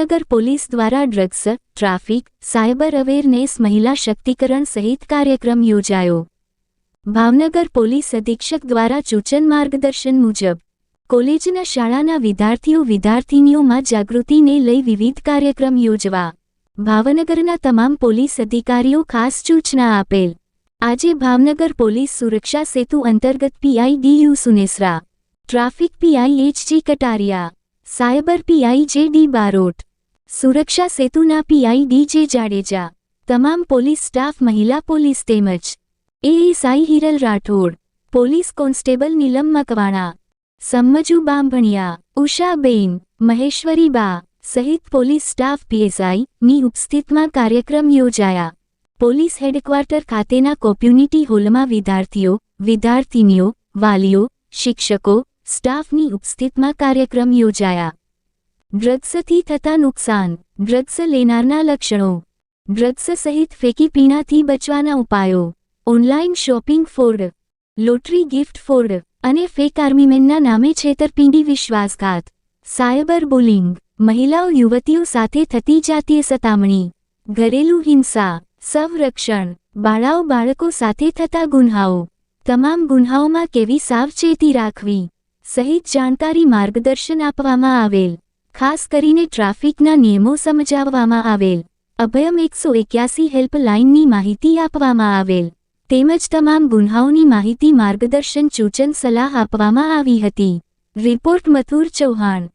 Bhavnagar police દ્વારા drugs, traffic, cyber awareness, મહિલા શક્તિકરણ સહિત કાર્યક્રમ યોજાયો. ભાવનગર પોલીસ અધિક્ષક દ્વારા સૂચન માર્ગદર્શન મુજબ, કોલેજના શાળાના વિદ્યાર્થીઓ વિદ્યાર્થિનીઓમાં જાગૃતિને લઈ વિવિધ કાર્યક્રમ યોજવા, ભાવનગરના તમામ પોલીસ અધિકારીઓ ખાસ સૂચના આપેલ. આજે ભાવનગર પોલીસ સુરક્ષા સેતુ અંતર્ગત P I D U Sunesara, traffic P I H G Kataria, cyber P I J D Barot સુરક્ષા સેતુના P I D J Jadeja, તમામ પોલીસ સ્ટાફ, મહિલા પોલીસ તેમજ A S I Hiral Rathod, police constable Neelam Makwana સમ્મજુ Bambhaniya, Ushaben, Maheshwariba સહિત police staff PSI ની ઉપસ્થિતમાં કાર્યક્રમ યોજાયા. Police headquarter ખાતેના community હોલમાં વિદ્યાર્થીઓ, વિદ્યાર્થિનીઓ, વાલીઓ, શિક્ષકો, સ્ટાફની ઉપસ્થિતમાં કાર્યક્રમ યોજાયા. ડ્રગ્સથી થતા નુકસાન ડ્રગ્સ લેનારના લક્ષણો ડ્રગ્સ સહિત ફેંકી પીણાથી બચવાના ઉપાયો online shopping fraud lottery gift fraud અને ફેક આર્મીમેનના નામે છેતરપિંડી વિશ્વાસઘાત, સાયબર બુલિંગ, મહિલાઓ યુવતીઓ સાથે થતી જાતીય સતામણી, ઘરેલુ હિંસા, સંરક્ષણ, બાળાઓ બાળકો સાથે થતા ગુન્હાઓ, તમામ ગુન્હાઓમાં કેવી સાવચેતી રાખવી, સહિત જાણકારી માર્ગદર્શન આપવામાં આવેલ. ખાસ કરીને ટ્રાફિકના નિયમો સમજાવવામાં આવેલ. અભયમ એકસો એક્યાસી હેલ્પલાઇનની માહિતી આપવામાં આવેલ. તેમજ તમામ ગુન્હાઓની માહિતી માર્ગદર્શન સૂચન સલાહ આપવામાં આવી હતી. રિપોર્ટ મથુર ચૌહાણ.